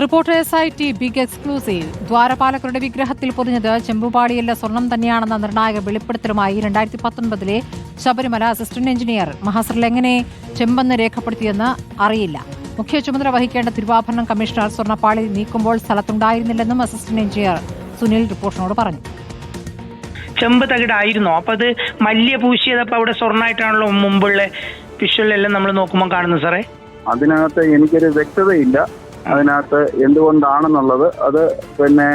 Reporter S I T big exclusive ദ്വാരപാലകരുടെ വിഗ്രഹത്തിൽ പൊതിഞ്ഞത് ചെമ്പുപാടിയല്ല സ്വർണം തന്നെയാണെന്ന നിർണായക വെളിപ്പെടുത്തലുമായി രണ്ടായിരത്തി പത്തൊൻപതിലെ ശബരിമല അസിസ്റ്റന്റ് എഞ്ചിനീയർ മഹാസറിൽ എങ്ങനെ ചെമ്പെന്ന് രേഖപ്പെടുത്തിയെന്ന് അറിയില്ല. മുഖ്യ ചുമതല വഹിക്കേണ്ട തിരുവാഭരണം കമ്മീഷണർ സ്വർണപ്പാളി നീക്കുമ്പോൾ സ്ഥലത്തുണ്ടായിരുന്നില്ലെന്നും അസിസ്റ്റന്റ് എഞ്ചിനീയർ സുനിൽ റിപ്പോർട്ടിനോട് പറഞ്ഞു. ചെമ്പ് തകിടായിരുന്നു. അപ്പൊ അത് മല്യ പൂശിയതപ്പോ അവിടെ സ്വർണമായിട്ടാണല്ലോ മുമ്പുള്ള വിഷ്വലെല്ലാം നമ്മൾ നോക്കുമ്പോൾ കാണുന്നത് സാറേ? അതിനകത്ത് എനിക്കൊരു വ്യക്തതയില്ല. അതിനകത്ത് എന്തുകൊണ്ടാണെന്നുള്ളത് അത് പിന്നെ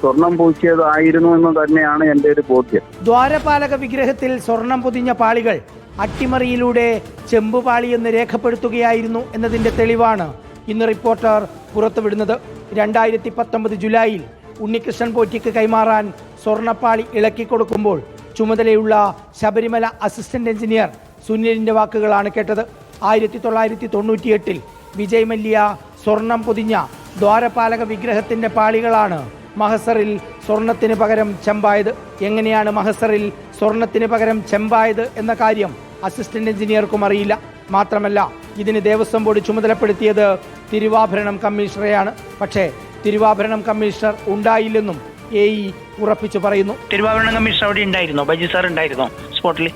സ്വർണം പൂശിയതായിരുന്നു എന്ന് തന്നെയാണ് എന്റെ ഒരു ബോധ്യം. ദ്വാരപാലക വിഗ്രഹത്തിൽ സ്വർണം പൊതിഞ്ഞ പാളികൾ അട്ടിമറിയിലൂടെ ചെമ്പുപാളി എന്ന് രേഖപ്പെടുത്തുകയായിരുന്നു എന്നതിന്റെ തെളിവാണ് ഇന്ന് റിപ്പോർട്ടർ പുറത്തുവിടുന്നത്. രണ്ടായിരത്തി പത്തൊമ്പത് ജൂലൈയിൽ ഉണ്ണികൃഷ്ണൻ പോറ്റിക്ക് കൈമാറാൻ സ്വർണപ്പാളി ഇളക്കി കൊടുക്കുമ്പോൾ ചുമതലയുള്ള ശബരിമല അസിസ്റ്റന്റ് എഞ്ചിനീയർ സുനിലിന്റെ വാക്കുകളാണ് കേട്ടത്. ആയിരത്തി തൊള്ളായിരത്തി തൊണ്ണൂറ്റിയെട്ടിൽ വിജയ് മല്യ സ്വർണം പൊതിഞ്ഞ ദ്വാരപാലക വിഗ്രഹത്തിന്റെ പാളികളാണ് മഹസറിൽ സ്വർണത്തിന് പകരം ചെമ്പായത്. എങ്ങനെയാണ് മഹസറിൽ സ്വർണത്തിന് പകരം ചെമ്പായത് എന്ന കാര്യം അസിസ്റ്റന്റ് എഞ്ചിനീയർക്കും അറിയില്ല. മാത്രമല്ല ഇതിന് ദേവസ്വം ബോർഡ് ചുമതലപ്പെടുത്തിയത് തിരുവാഭരണം കമ്മീഷണറെയാണ്. പക്ഷേ തിരുവാഭരണം കമ്മീഷണർ ഉണ്ടായില്ലെന്നും എ ഇ ഉറപ്പിച്ചു പറയുന്നു. തിരുവാഭരണം കമ്മീഷണർ അവിടെ ഉണ്ടായിരുന്നു? ബൈജു സാർ ഉണ്ടായിരുന്നു സ്പോട്ടിൽ?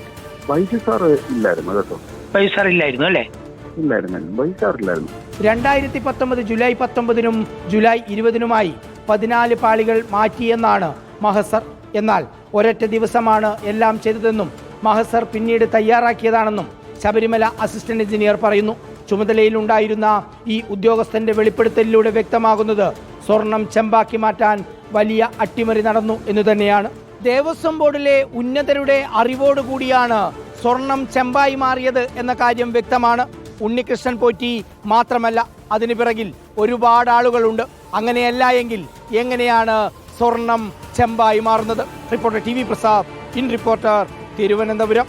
ബൈജു സാർ ഇല്ലായിരുന്നു കേട്ടോ. ബൈജു സാർ ഇല്ലായിരുന്നു അല്ലേ? ഇല്ലായിരുന്നു ബൈജു സാർ ഇല്ലായിരുന്നു. രണ്ടായിരത്തി പത്തൊമ്പത് ജൂലൈ പത്തൊമ്പതിനും ജൂലൈ ഇരുപതിനുമായി പതിനാല് പാളികൾ മാറ്റിയെന്നാണ് മഹസർ. എന്നാൽ ഒരൊറ്റ ദിവസമാണ് എല്ലാം ചെയ്തതെന്നും മഹസർ പിന്നീട് തയ്യാറാക്കിയതാണെന്നും ശബരിമല അസിസ്റ്റന്റ് എഞ്ചിനീയർ പറയുന്നു. ചുമതലയിലുണ്ടായിരുന്ന ഈ ഉദ്യോഗസ്ഥന്റെ വെളിപ്പെടുത്തലിലൂടെ വ്യക്തമാകുന്നത് സ്വർണം ചെമ്പാക്കി മാറ്റാൻ വലിയ അട്ടിമറി നടന്നു എന്ന് തന്നെയാണ്. ദേവസ്വം ബോർഡിലെ ഉന്നതരുടെ അറിവോടുകൂടിയാണ് സ്വർണം ചെമ്പായി മാറിയത് എന്ന കാര്യം വ്യക്തമാണ്. ഉണ്ണികൃഷ്ണൻ പോറ്റി മാത്രമല്ല അതിന് പിറകിൽ ഒരുപാട് ആളുകളുണ്ട്. അങ്ങനെയല്ല എങ്കിൽ എങ്ങനെയാണ് സ്വർണം ചെമ്പായി മാറുന്നത്? Reporter T V Prasad in reporter Thiruvananthapuram.